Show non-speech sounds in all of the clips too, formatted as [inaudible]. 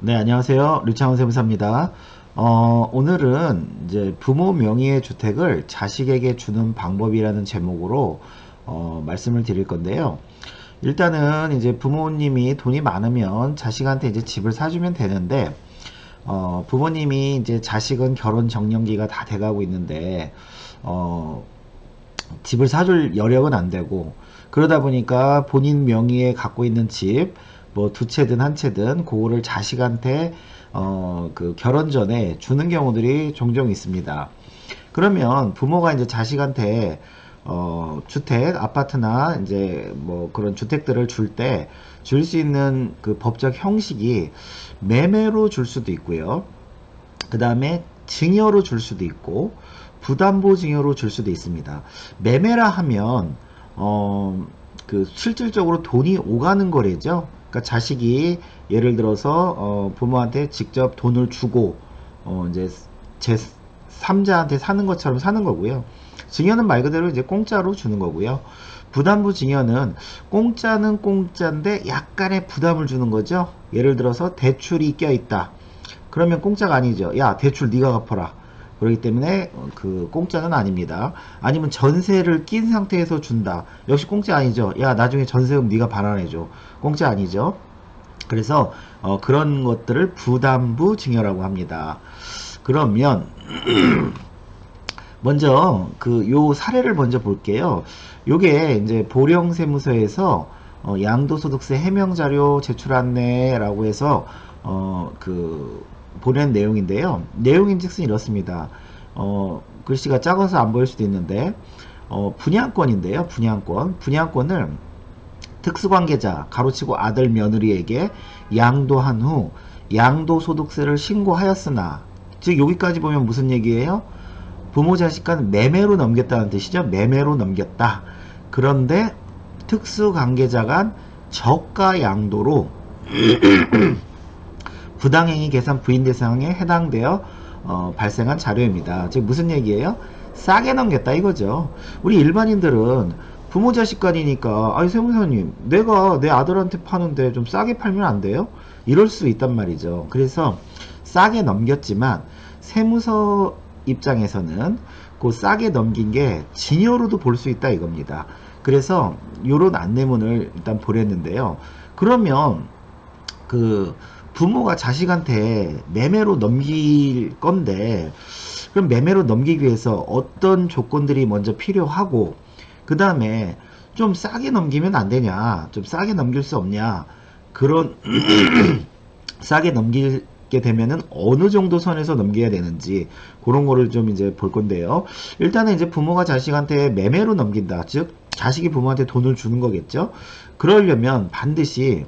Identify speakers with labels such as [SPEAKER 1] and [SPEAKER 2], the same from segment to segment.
[SPEAKER 1] 네, 안녕하세요. 류창원 세무사입니다. 어, 오늘은 이제 부모 명의의 주택을 자식에게 주는 방법이라는 제목으로 어, 말씀을 드릴 건데요. 일단은 이제 부모님이 돈이 많으면 자식한테 이제 집을 사주면 되는데, 어, 부모님이 이제 자식은 결혼 정년기가 다 돼가고 있는데, 어, 집을 사줄 여력은 안 되고, 그러다 보니까 본인 명의에 갖고 있는 집, 뭐 두 채든 한 채든 그거를 자식한테 어 그 결혼 전에 주는 경우들이 종종 있습니다. 그러면 부모가 이제 자식한테 어 주택, 아파트나 이제 뭐 그런 주택들을 줄 때 줄 수 있는 그 법적 형식이 매매로 줄 수도 있고요. 그 다음에 증여로 줄 수도 있고 부담보 증여로 줄 수도 있습니다. 매매라 하면 어, 그 실질적으로 돈이 오가는 거래죠. 그러니까 자식이 예를 들어서 어, 부모한테 직접 돈을 주고 어, 이제 제 3자한테 사는 것처럼 사는 거고요. 증여는 말 그대로 이제 공짜로 주는 거고요. 부담부 증여는 공짜는 공짜인데 약간의 부담을 주는 거죠. 예를 들어서 대출이 껴있다. 그러면 공짜가 아니죠. 야 대출 네가 갚아라. 그렇기 때문에 그 공짜는 아닙니다. 아니면 전세를 낀 상태에서 준다. 역시 공짜 아니죠. 야 나중에 전세금 네가 반환해줘. 공짜 아니죠. 그래서 어, 그런 것들을 부담부 증여라고 합니다. 그러면 [clears throat] 먼저 그 요 사례를 먼저 볼게요. 요게 이제 보령세무서에서 어, 양도소득세 해명자료 제출 안내라고 해서 어, 그 보낸 내용인데요. 내용인즉슨 이렇습니다. 어, 글씨가 작아서 안 보일 수도 있는데 어, 분양권인데요. 분양권. 분양권을 특수관계자, 가로치고 아들 며느리에게 양도한 후 양도소득세를 신고하였으나 즉 여기까지 보면 무슨 얘기예요? 부모 자식 간 매매로 넘겼다는 뜻이죠. 매매로 넘겼다. 그런데 특수관계자 간 저가 양도로 [clears throat] 부당행위 계산 부인 대상에 해당되어 어, 발생한 자료입니다. 즉 무슨 얘기예요? 싸게 넘겼다 이거죠. 우리 일반인들은 부모 자식 간이니까 아니 세무사님 내가 내 아들한테 파는데 좀 싸게 팔면 안 돼요? 이럴 수 있단 말이죠. 그래서 싸게 넘겼지만 세무서 입장에서는 그 싸게 넘긴 게 진여로도 볼 수 있다 이겁니다. 그래서 요런 안내문을 일단 보냈는데요. 그러면 그 부모가 자식한테 매매로 넘길 건데 그럼 매매로 넘기기 위해서 어떤 조건들이 먼저 필요하고 그 다음에 좀 싸게 넘기면 안 되냐 좀 싸게 넘길 수 없냐 그런 [clears throat] 싸게 넘기게 되면은 어느 정도 선에서 넘겨야 되는지 그런 거를 좀 이제 볼 건데요. 일단은 이제 부모가 자식한테 매매로 넘긴다. 즉 자식이 부모한테 돈을 주는 거겠죠? 그러려면 반드시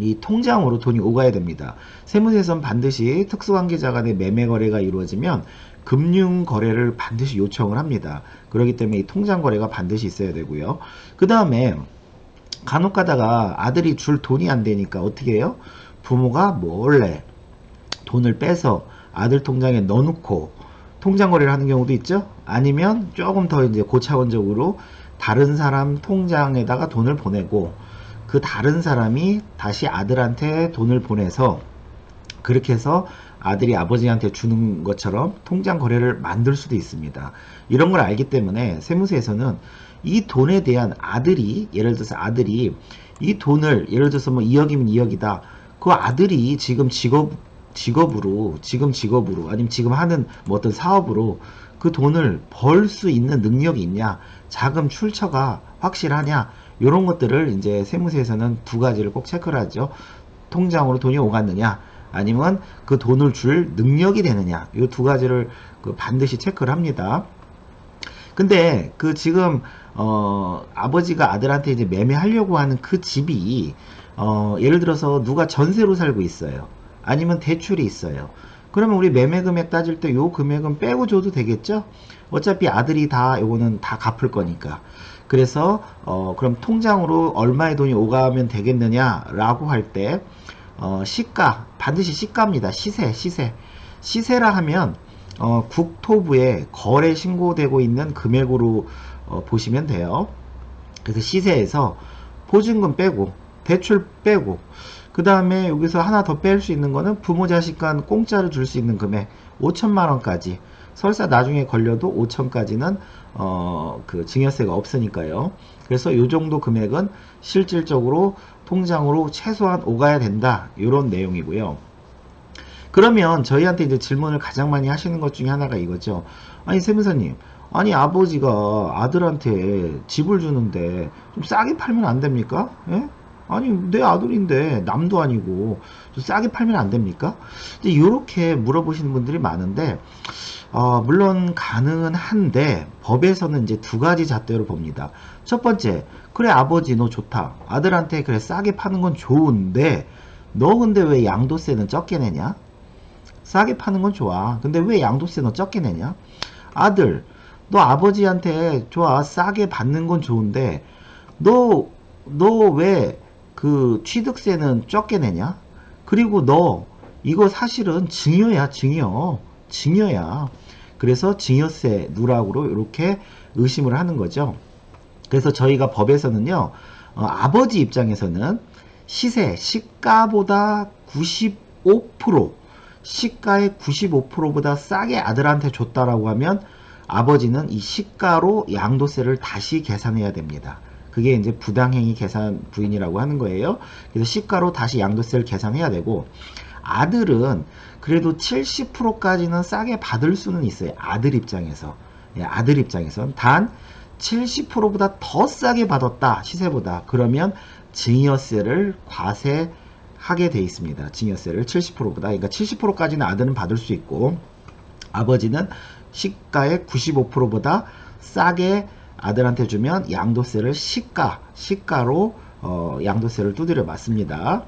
[SPEAKER 1] 이 통장으로 돈이 오가야 됩니다. 세무서에서는 반드시 특수관계자 간의 매매 거래가 이루어지면 금융 거래를 반드시 요청을 합니다. 그렇기 때문에 이 통장 거래가 반드시 있어야 되고요. 그 다음에 간혹 가다가 아들이 줄 돈이 안 되니까 어떻게 해요? 부모가 몰래 돈을 빼서 아들 통장에 넣어놓고 통장 거래를 하는 경우도 있죠. 아니면 조금 더 이제 고차원적으로 다른 사람 통장에다가 돈을 보내고 그 다른 사람이 다시 아들한테 돈을 보내서 그렇게 해서 아들이 아버지한테 주는 것처럼 통장 거래를 만들 수도 있습니다. 이런 걸 알기 때문에 세무서에서는 이 돈에 대한 아들이 예를 들어서 아들이 이 돈을 예를 들어서 뭐 2억이면 2억이다. 그 아들이 지금 직업 직업으로 지금 직업으로 아니면 지금 하는 뭐 어떤 사업으로 그 돈을 벌 수 있는 능력이 있냐 자금 출처가 확실하냐 이런 것들을 이제 세무서에서는 두 가지를 꼭 체크를 하죠. 통장으로 돈이 오갔느냐 아니면 그 돈을 줄 능력이 되느냐 이 두 가지를 그 반드시 체크를 합니다. 근데 그 지금 어 아버지가 아들한테 이제 매매하려고 하는 그 집이 어 예를 들어서 누가 전세로 살고 있어요. 아니면 대출이 있어요. 그러면 우리 매매 금액 따질 때 요 금액은 빼고 줘도 되겠죠? 어차피 아들이 다 요거는 다 갚을 거니까. 그래서 어 그럼 통장으로 얼마의 돈이 오가면 되겠느냐라고 할때 어 시가 반드시 시가입니다. 시세 시세 시세라 하면 어 국토부에 거래 신고되고 있는 금액으로 어 보시면 돼요. 그래서 시세에서 보증금 빼고 대출 빼고 그 다음에 여기서 하나 더 뺄 수 있는 거는 부모 자식 간 공짜로 줄 수 있는 금액 5천만 원까지 설사 나중에 걸려도 5천까지는 어, 그 증여세가 없으니까요. 그래서 이 정도 금액은 실질적으로 통장으로 최소한 오가야 된다. 이런 내용이고요. 그러면 저희한테 이제 질문을 가장 많이 하시는 것 중에 하나가 이거죠. 아니 세무사님, 아니 아버지가 아들한테 집을 주는데 좀 싸게 팔면 안 됩니까? 예? 아니 내 아들인데 남도 아니고 좀 싸게 팔면 안 됩니까? 이렇게 물어보시는 분들이 많은데 어, 물론 가능은 한데 법에서는 이제 두 가지 잣대로 봅니다. 첫 번째, 그래 아버지 너 좋다. 아들한테 그래 싸게 파는 건 좋은데 너 근데 왜 양도세는 적게 내냐? 싸게 파는 건 좋아. 근데 왜 양도세 너 적게 내냐? 아들, 너 아버지한테 좋아. 싸게 받는 건 좋은데 너 너 왜 그 취득세는 적게 내냐? 그리고 너 이거 사실은 증여야, 증여. 증여야. 그래서 증여세 누락으로 이렇게 의심을 하는 거죠. 그래서 저희가 법에서는요, 어, 아버지 입장에서는 시세, 시가보다 95%, 시가의 95%보다 싸게 아들한테 줬다라고 하면 아버지는 이 시가로 양도세를 다시 계산해야 됩니다. 그게 이제 부당행위 계산 부인이라고 하는 거예요. 그래서 시가로 다시 양도세를 계산해야 되고 아들은 그래도 70%까지는 싸게 받을 수는 있어요. 아들 입장에서. 예, 아들 입장에선 단 70%보다 더 싸게 받았다. 시세보다. 그러면 증여세를 과세 하게 돼 있습니다. 증여세를 70%보다. 그러니까 70%까지는 아들은 받을 수 있고 아버지는 시가의 95%보다 싸게 아들한테 주면 양도세를 시가, 시가로 어, 양도세를 두드려 맞습니다.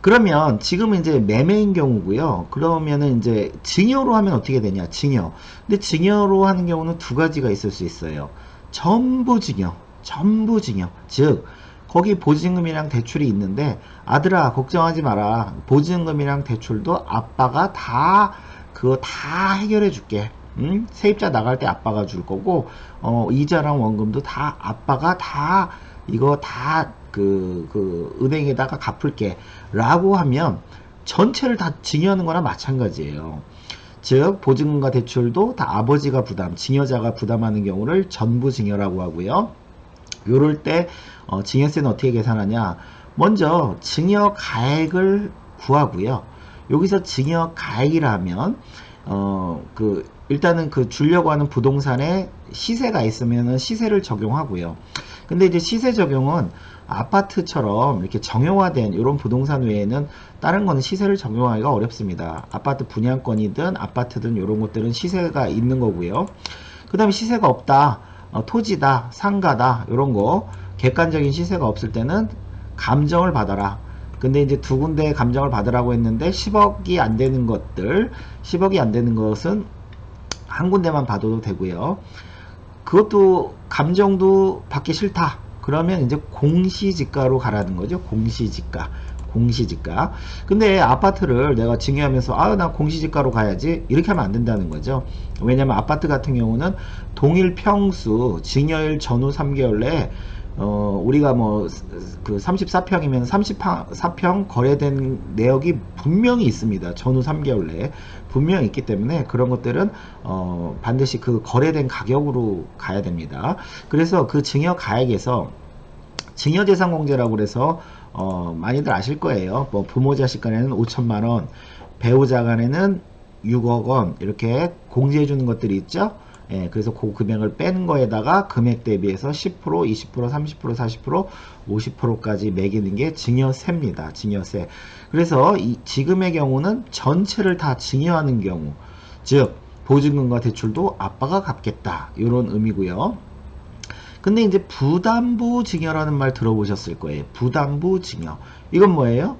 [SPEAKER 1] 그러면 지금은 이제 매매인 경우고요. 그러면은 이제 증여로 하면 어떻게 되냐? 증여. 근데 증여로 하는 경우는 두 가지가 있을 수 있어요. 전부 증여, 전부 증여. 즉 거기 보증금이랑 대출이 있는데 아들아 걱정하지 마라. 보증금이랑 대출도 아빠가 다 그거 다 해결해 줄게. 응? 세입자 나갈 때 아빠가 줄 거고 어, 이자랑 원금도 다 아빠가 다 이거 다 그, 그, 은행에다가 갚을게. 라고 하면 전체를 다 증여하는 거나 마찬가지예요. 즉, 보증금과 대출도 다 아버지가 부담, 증여자가 부담하는 경우를 전부 증여라고 하고요. 요럴 때, 어, 증여세는 어떻게 계산하냐. 먼저, 증여 가액을 구하고요. 여기서 증여 가액이라면, 어, 그, 일단은 그 주려고 하는 부동산에 시세가 있으면 시세를 적용하고요. 근데 이제 시세 적용은 아파트처럼 이렇게 정형화된 이런 부동산 외에는 다른 거는 시세를 적용하기가 어렵습니다. 아파트 분양권이든 아파트든 이런 것들은 시세가 있는 거고요. 그 다음에 시세가 없다. 어, 토지다, 상가다 이런 거 객관적인 시세가 없을 때는 감정을 받아라. 근데 이제 두 군데 감정을 받으라고 했는데 10억이 안 되는 것들, 10억이 안 되는 것은 한 군데만 봐도 되고요. 그것도 감정도 받기 싫다. 그러면 이제 공시지가로 가라는 거죠. 공시지가. 공시지가. 근데 아파트를 내가 증여하면서 아, 나 공시지가로 가야지. 이렇게 하면 안 된다는 거죠. 왜냐면 아파트 같은 경우는 동일 평수 증여일 전후 3개월 내에 어, 우리가 뭐, 그 34평이면 34평 거래된 내역이 분명히 있습니다. 전후 3개월 내에. 분명히 있기 때문에 그런 것들은, 어, 반드시 그 거래된 가격으로 가야 됩니다. 그래서 그 증여 가액에서 증여재산공제라고 그래서, 어, 많이들 아실 거예요. 뭐, 부모 자식 간에는 5천만원, 배우자 간에는 6억 원, 이렇게 공제해 주는 것들이 있죠. 예, 그래서 그 금액을 빼는 거에다가 금액 대비해서 10%, 20%, 30%, 40%, 50%까지 매기는 게 증여세입니다. 증여세. 그래서 이 지금의 경우는 전체를 다 증여하는 경우, 즉 보증금과 대출도 아빠가 갚겠다. 이런 의미고요. 근데 이제 부담부 증여라는 말 들어보셨을 거예요. 부담부 증여. 이건 뭐예요?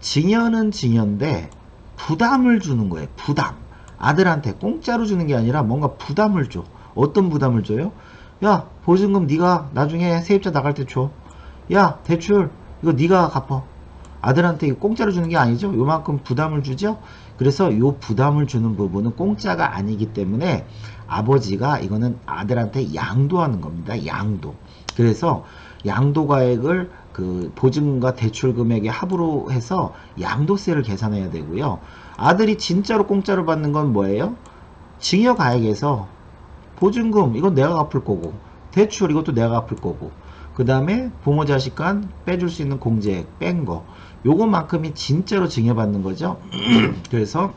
[SPEAKER 1] 증여는 증여인데 부담을 주는 거예요. 부담. 아들한테 공짜로 주는 게 아니라 뭔가 부담을 줘. 어떤 부담을 줘요? 야 보증금 네가 나중에 세입자 나갈 때 줘. 야 대출 이거 네가 갚어. 아들한테 공짜로 주는 게 아니죠. 요만큼 부담을 주죠. 그래서 요 부담을 주는 부분은 공짜가 아니기 때문에 아버지가 이거는 아들한테 양도하는 겁니다. 양도. 그래서 양도가액을 그 보증금과 대출 금액의 합으로 해서 양도세를 계산해야 되고요. 아들이 진짜로 공짜로 받는 건 뭐예요? 징여가액에서 보증금 이건 내가 갚을 거고 대출 이것도 내가 갚을 거고 그 다음에 부모 자식 간 빼줄 수 있는 공제액 뺀 거 요것만큼이 진짜로 징여받는 거죠. [clears throat] 그래서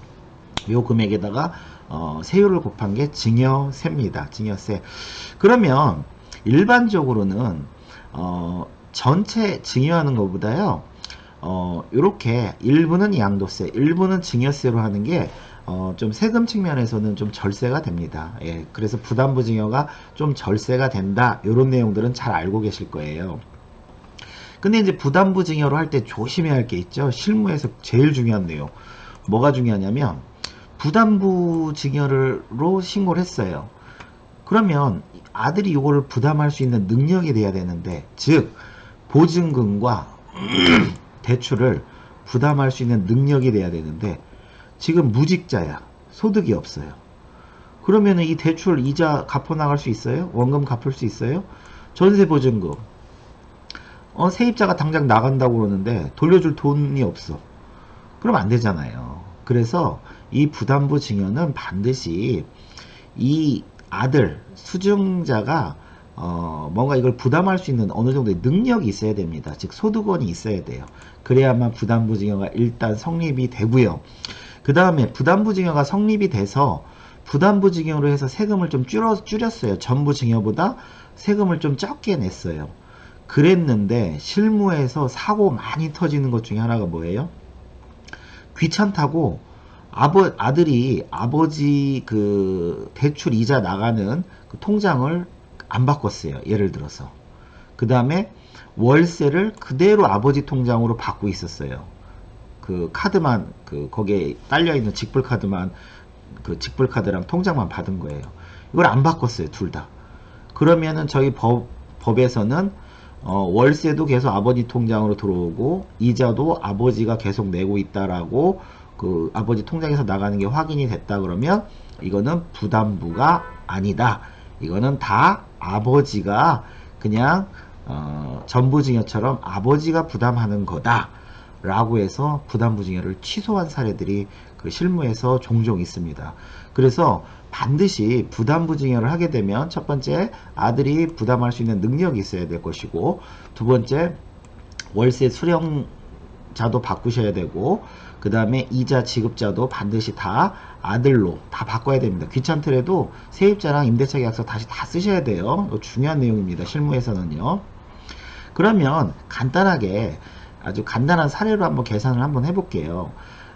[SPEAKER 1] 요 금액에다가 어, 세율을 곱한 게 증여세입니다. 증여세. 그러면 일반적으로는 어, 전체 증여하는 것보다요. 어, 요렇게 일부는 양도세, 일부는 증여세로 하는 게 어, 좀 세금 측면에서는 좀 절세가 됩니다. 예, 그래서 부담부 증여가 좀 절세가 된다. 이런 내용들은 잘 알고 계실 거예요. 근데 이제 부담부 증여로 할 때 조심해야 할 게 있죠. 실무에서 제일 중요한 내용. 뭐가 중요하냐면 부담부 증여로 신고를 했어요. 그러면 아들이 이거를 부담할 수 있는 능력이 돼야 되는데 즉 보증금과 [clears throat] 대출을 부담할 수 있는 능력이 돼야 되는데 지금 무직자야. 소득이 없어요. 그러면 이 대출 이자 갚아 나갈 수 있어요? 원금 갚을 수 있어요? 전세 보증금. 어, 세입자가 당장 나간다고 그러는데 돌려줄 돈이 없어. 그럼 안 되잖아요. 그래서 이 부담부 증여는 반드시 이 아들, 수증자가 어, 뭔가 이걸 부담할 수 있는 어느 정도의 능력이 있어야 됩니다. 즉 소득원이 있어야 돼요. 그래야만 부담부 증여가 일단 성립이 되고요. 그 다음에 부담부 증여가 성립이 돼서 부담부 증여로 해서 세금을 좀 줄여, 줄였어요. 전부 증여보다 세금을 좀 적게 냈어요. 그랬는데 실무에서 사고 많이 터지는 것 중에 하나가 뭐예요? 귀찮다고 아버, 아들이 아버지 그 대출 이자 나가는 그 통장을 안 바꿨어요. 예를 들어서. 그 다음에 월세를 그대로 아버지 통장으로 받고 있었어요. 그 카드만 그 거기에 딸려 있는 직불 카드만 그 직불 카드랑 통장만 받은 거예요. 이걸 안 바꿨어요, 둘 다. 그러면은 저희 법 법에서는 어, 월세도 계속 아버지 통장으로 들어오고 이자도 아버지가 계속 내고 있다라고 그 아버지 통장에서 나가는 게 확인이 됐다 그러면 이거는 부담부가 아니다. 이거는 다 아버지가 그냥 어, 전부증여처럼 아버지가 부담하는 거다. 라고 해서 부담부증여를 취소한 사례들이 그 실무에서 종종 있습니다. 그래서 반드시 부담부증여를 하게 되면 첫 번째 아들이 부담할 수 있는 능력이 있어야 될 것이고 두 번째 월세 수령자도 바꾸셔야 되고 그 다음에 이자 지급자도 반드시 다 아들로 다 바꿔야 됩니다. 귀찮더라도 세입자랑 임대차 계약서 다시 다 쓰셔야 돼요. 중요한 내용입니다. 실무에서는요. 그러면 간단하게 아주 간단한 사례로 한번 계산을 한번 해볼게요.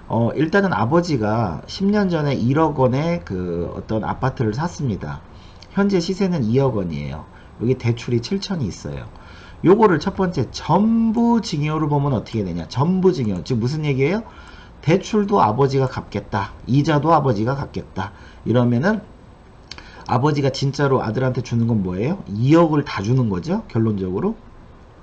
[SPEAKER 1] 어, 일단은 아버지가 10년 전에 1억 원의 그 어떤 아파트를 샀습니다. 현재 시세는 2억 원이에요. 여기 대출이 7천이 있어요. 요거를 첫 번째 전부 증여로 보면 어떻게 되냐? 전부 증여. 즉 무슨 얘기예요? 대출도 아버지가 갚겠다. 이자도 아버지가 갚겠다. 이러면은 아버지가 진짜로 아들한테 주는 건 뭐예요? 2억을 다 주는 거죠. 결론적으로.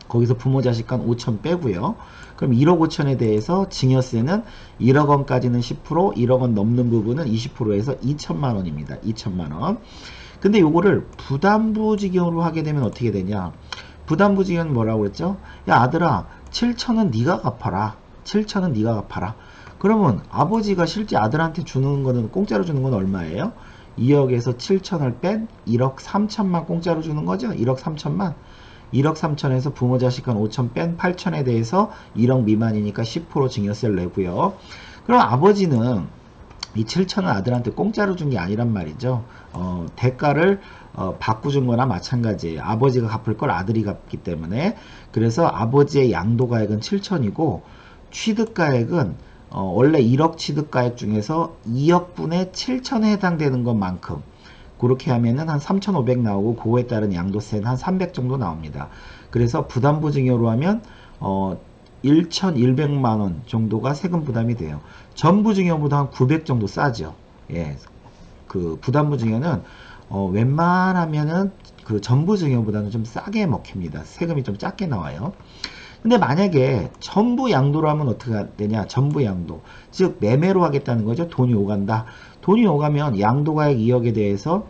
[SPEAKER 1] 거기서 부모 자식 간 5천 빼고요. 그럼 1억 5천에 대해서 증여세는 1억 원까지는 10%, 1억 원 넘는 부분은 20%에서 2천만 원입니다. 2천만 원. 근데 요거를 부담부지경으로 하게 되면 어떻게 되냐? 부담부지경은 뭐라고 그랬죠? 야 아들아 7천은 네가 갚아라. 7천은 네가 갚아라. 그러면 아버지가 실제 아들한테 주는 거는 공짜로 주는 건 얼마예요? 2억에서 7천을 뺀 1억 3천만 공짜로 주는 거죠? 1억 3천만. 1억 3천에서 부모 자식 간 5천 뺀 8천에 대해서 1억 미만이니까 10% 증여세를 내고요. 그럼 아버지는 이 7천은 아들한테 공짜로 준 게 아니란 말이죠. 어, 대가를 어, 받고 준 거나 마찬가지예요. 아버지가 갚을 걸 아들이 갚기 때문에 그래서 아버지의 양도가액은 7천이고 취득가액은 어, 원래 1억 취득가액 중에서 2억분의 7천에 해당되는 것만큼 그렇게 하면은 한 3,500 나오고 그거에 따른 양도세는 한 300 정도 나옵니다. 그래서 부담부 증여로 하면 어 1,100만 원 정도가 세금 부담이 돼요. 전부 증여보다 한 900 정도 싸죠. 예. 그 부담부 증여는 어 웬만하면은 그 전부 증여보다는 좀 싸게 먹힙니다. 세금이 좀 작게 나와요. 근데 만약에 전부 양도로 하면 어떻게 되냐? 전부 양도. 즉 매매로 하겠다는 거죠. 돈이 오간다. 돈이 오가면 양도가액 2억에 대해서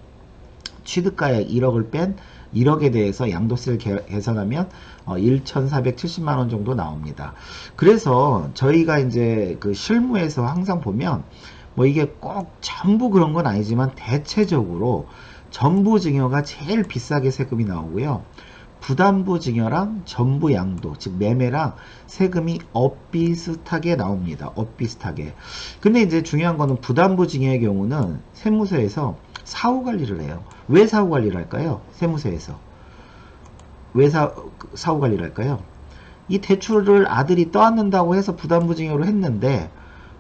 [SPEAKER 1] 취득가액 1억을 뺀 1억에 대해서 양도세를 개- 계산하면 어, 1,470만 원 정도 나옵니다. 그래서 저희가 이제 그 실무에서 항상 보면 뭐 이게 꼭 전부 그런 건 아니지만 대체적으로 전부 증여가 제일 비싸게 세금이 나오고요. 부담부 증여랑 전부 양도, 즉 매매랑 세금이 엇비슷하게 나옵니다. 엇비슷하게. 근데 이제 중요한 거는 부담부 증여의 경우는 세무서에서 사후 관리를 해요. 왜 사후 관리를 할까요? 세무서에서. 왜 사, 사후 관리를 할까요? 이 대출을 아들이 떠안는다고 해서 부담부 증여를 했는데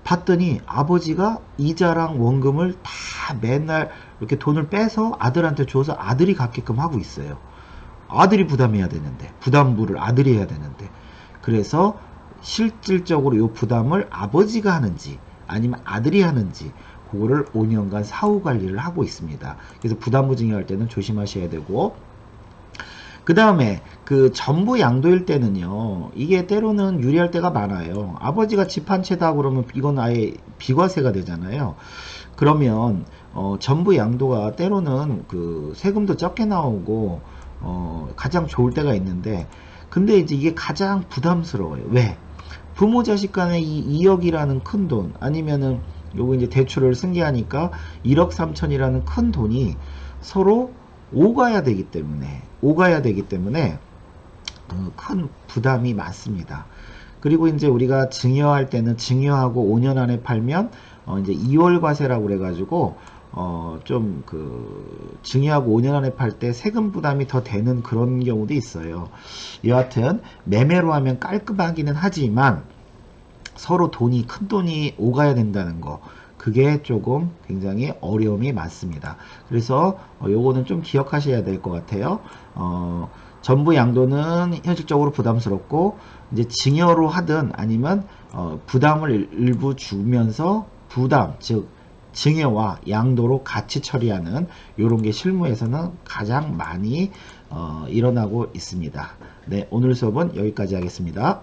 [SPEAKER 1] 봤더니 아버지가 이자랑 원금을 다 맨날 이렇게 돈을 빼서 아들한테 줘서 아들이 갚게끔 하고 있어요. 아들이 부담해야 되는데 부담부를 아들이 해야 되는데 그래서 실질적으로 이 부담을 아버지가 하는지 아니면 아들이 하는지 그거를 5년간 사후 관리를 하고 있습니다. 그래서 부담부 증여할 때는 조심하셔야 되고. 그 다음에 그 전부 양도일 때는요 이게 때로는 유리할 때가 많아요. 아버지가 집 한 채다 그러면 이건 아예 비과세가 되잖아요. 그러면 어, 전부 양도가 때로는 그 세금도 적게 나오고 어, 가장 좋을 때가 있는데 근데 이제 이게 가장 부담스러워요 왜 부모 자식 간에 이 2억이라는 큰 돈 아니면은 요거 이제 대출을 승계하니까 1억 3천이라는 큰 돈이 서로 오가야 되기 때문에 오가야 되기 때문에 그큰 부담이 많습니다. 그리고 이제 우리가 증여할 때는 증여하고 5년 안에 팔면 어 이제 2월 과세라고 그래가지고 어 좀 그 증여하고 5년 안에 팔 때 세금 부담이 더 되는 그런 경우도 있어요. 여하튼 매매로 하면 깔끔하기는 하지만 서로 돈이 큰 돈이 오가야 된다는 거 그게 조금 굉장히 어려움이 많습니다. 그래서 어, 요거는 좀 기억하셔야 될 것 같아요. 어, 전부 양도는 현실적으로 부담스럽고 이제 증여로 하든 아니면 어, 부담을 일- 일부 주면서 부담 즉 증여와 양도로 같이 처리하는 이런 게 실무에서는 가장 많이 어, 일어나고 있습니다. 네, 오늘 수업은 여기까지 하겠습니다.